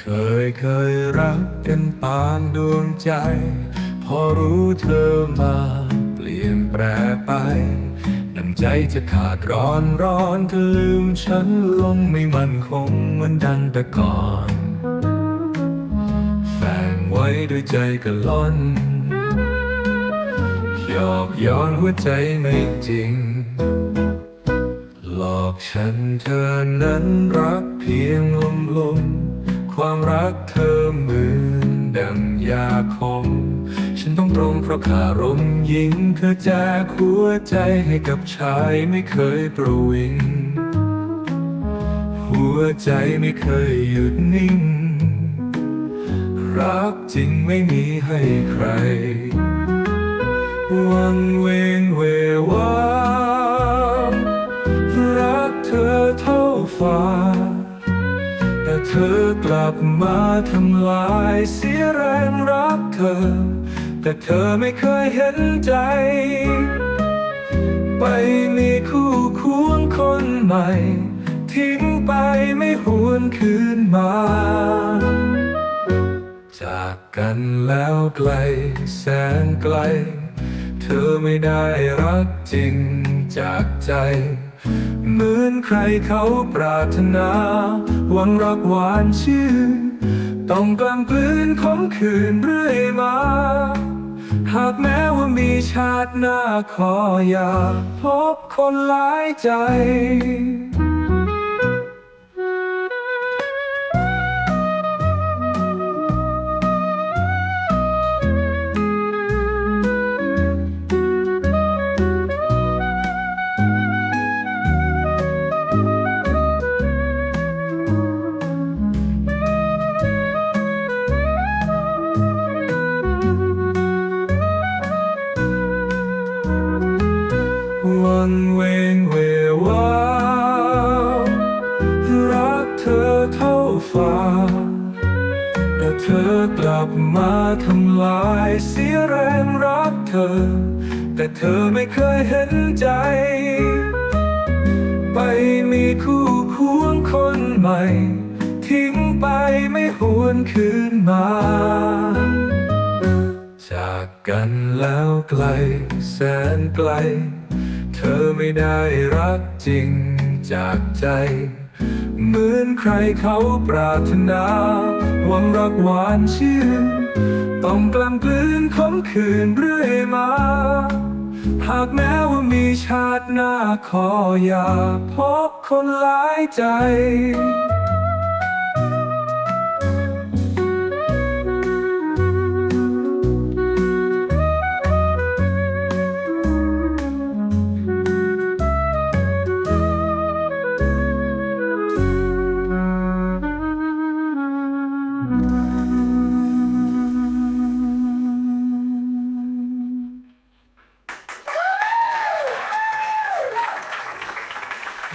เคยเคยรักกันปางดวงใจ พอรู้เธอมาเปลี่ยนแปลไปน้ำใจจะขาดร้อนร้อนเธอลืมฉันลงไม่มั่นคงเหมือนดังแต่ก่อน แฝงไว้ด้วยใจกะล่อนหยอกย้อนหัวใจไม่จริง หลอกฉันเธอนั้นรักเพียงลมลม ความรักเธอเหมือนดังยาคม ฉันต้องตรงเพราะขารมหญิงเธอแจกหัวใจให้กับชายไม่เคยประวิง หัวใจไม่เคยหยุดนิ่ง รักจริงไม่มีให้ใคร วังเวงเววารักเธอเท่าฟ้า เธอกลับมาทำลายเสียแรงรักเธอ แต่เธอไม่เคยเห็นใจ ไปมีคู่ควงคนใหม่ ทิ้งไปไม่หวนคืนมา จากกันแล้วไกลแสนไกล เธอไม่ได้รักจริงจากใจ เหมือนใครเขาปรารถนา หวังรักหวานชื่น ต้องกลางกลืนของคืนเรื่อยมา หากแม้ว่ามีชาติหน้าขออย่าพบคนหลายใจ งเวงเววารักเธอเท่าฟ้า แต่เธอกลับมาทำลายเสียแรงรักเธอ แต่เธอไม่เคยเห็นใจ ไปมีคู่ควงคนใหม่ ทิ้งไปไม่หวนคืนมาจากกันแล้วไกลแสนไกล เธอไม่ได้รักจริงจากใจ เหมือนใครเขาปรารถนาหวังรักหวานชื่น ต้องกล้ำกลืนขมขืนเรื่อยมา หากแม้ว่ามีชาติหน้าขออย่าพบคนหลายใจ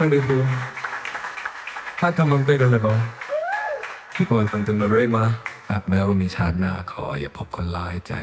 ทั้งดีดูท่าทำมังได้เลยบอกที่ฝนตั้งแต่เมรีมาแม้ว่ามีชาน่าขออย่าพบกันลายใจ